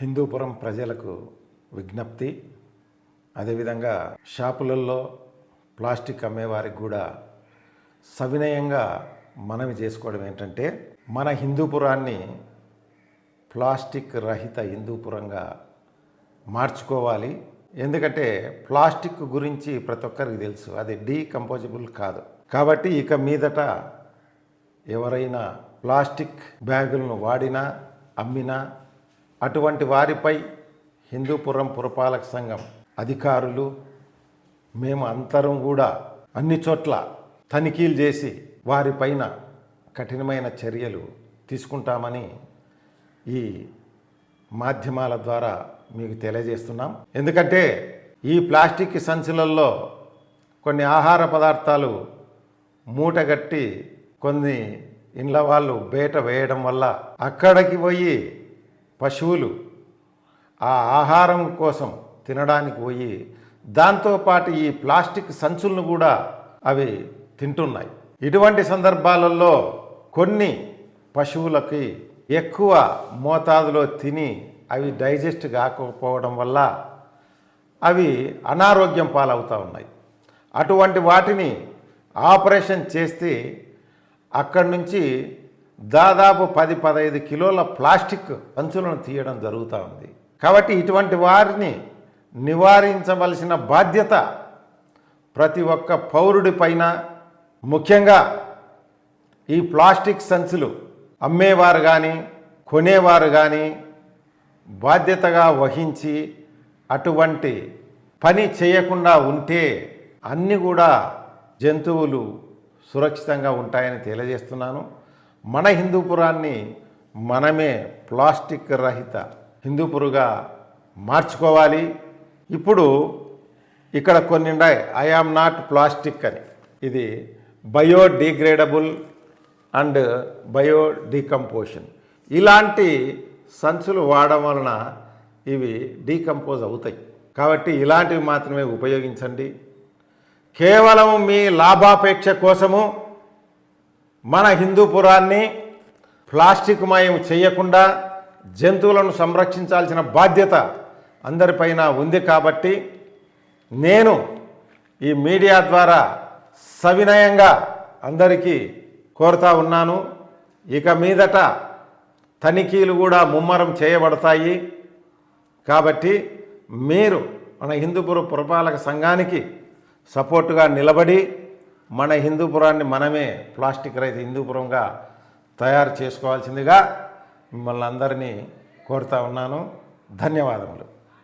హిందూపురం ప్రజలకు విజ్ఞప్తి. అదేవిధంగా షాపులలో ప్లాస్టిక్ అమ్మేవారికి కూడా సవినయంగా మనవి చేసుకోవడం ఏంటంటే మన హిందూపురాన్ని ప్లాస్టిక్ రహిత హిందూపురంగా మార్చుకోవాలి. ఎందుకంటే ప్లాస్టిక్ గురించి ప్రతి ఒక్కరికి తెలుసు అది డీకంపోజబుల్ కాదు. కాబట్టి ఇక మీదట ఎవరైనా ప్లాస్టిక్ బ్యాగులను వాడినా అమ్మినా అటువంటి వారిపై హిందూపురం పురపాలక సంఘం అధికారులు మేము అంతరం కూడా అన్ని చోట్ల తనిఖీలు చేసి వారిపైన కఠినమైన చర్యలు తీసుకుంటామని ఈ మాధ్యమాల ద్వారా మీకు తెలియజేస్తున్నాం. ఎందుకంటే ఈ ప్లాస్టిక్ సంచులలో కొన్ని ఆహార పదార్థాలు మూటగట్టి కొన్ని ఇండ్ల వాళ్ళు బయట వేయడం వల్ల అక్కడికి పోయి పశువులు ఆ ఆహారం కోసం తినడానికి పోయి దాంతోపాటు ఈ ప్లాస్టిక్ సంచులను కూడా అవి తింటున్నాయి. ఇటువంటి సందర్భాలలో కొన్ని పశువులకి ఎక్కువ మోతాదులో తిని అవి డైజెస్ట్ కాకపోవడం వల్ల అవి అనారోగ్యం పాలవుతూ ఉన్నాయి. అటువంటి వాటిని ఆపరేషన్ చేస్తే అక్కడి నుంచి దాదాపు పది పదహైదు కిలోల ప్లాస్టిక్ సంచులను తీయడం జరుగుతూ ఉంది. కాబట్టి ఇటువంటి వారిని నివారించవలసిన బాధ్యత ప్రతి ఒక్క పౌరుడి పైన. ముఖ్యంగా ఈ ప్లాస్టిక్ సంచులు అమ్మేవారు కానీ కొనేవారు కానీ బాధ్యతగా వహించి అటువంటి పని చేయకుండా ఉంటే అన్నీ కూడా జంతువులు సురక్షితంగా ఉంటాయని తెలియజేస్తున్నాను. మన హిందూపురాన్ని మనమే ప్లాస్టిక్ రహిత హిందూపురుగా మార్చుకోవాలి. ఇప్పుడు ఇక్కడ కొన్ని ఉన్నాయి. ఐ ఆమ్ నాట్ ప్లాస్టిక్ అని. ఇది బయోడిగ్రేడబుల్ అండ్ బయోడీకంపోషన్. ఇలాంటి సంచులు వాడడం వలన ఇవి డీకంపోజ్ అవుతాయి. కాబట్టి ఇలాంటివి మాత్రమే ఉపయోగించండి. కేవలం మీ లాభాపేక్ష కోసము మన హిందూపురాన్ని ప్లాస్టిక్ మాయం చేయకుండా జంతువులను సంరక్షించాల్సిన బాధ్యత అందరిపైన ఉంది కాబట్టి నేను ఈ మీడియా ద్వారా సవినయంగా అందరికీ కోరుతా ఉన్నాను. ఇక మీదట తనిఖీలు కూడా ముమ్మరం చేయబడతాయి. కాబట్టి మీరు మన హిందూపుర పురపాలక సంఘానికి సపోర్టుగా నిలబడి మన హిందూపురాన్ని మనమే ప్లాస్టిక్ రహిత హిందూపురంగా తయారు చేసుకోవాల్సిందిగా మిమ్మల్ని అందరినీ కోరుతా ఉన్నాను. ధన్యవాదములు.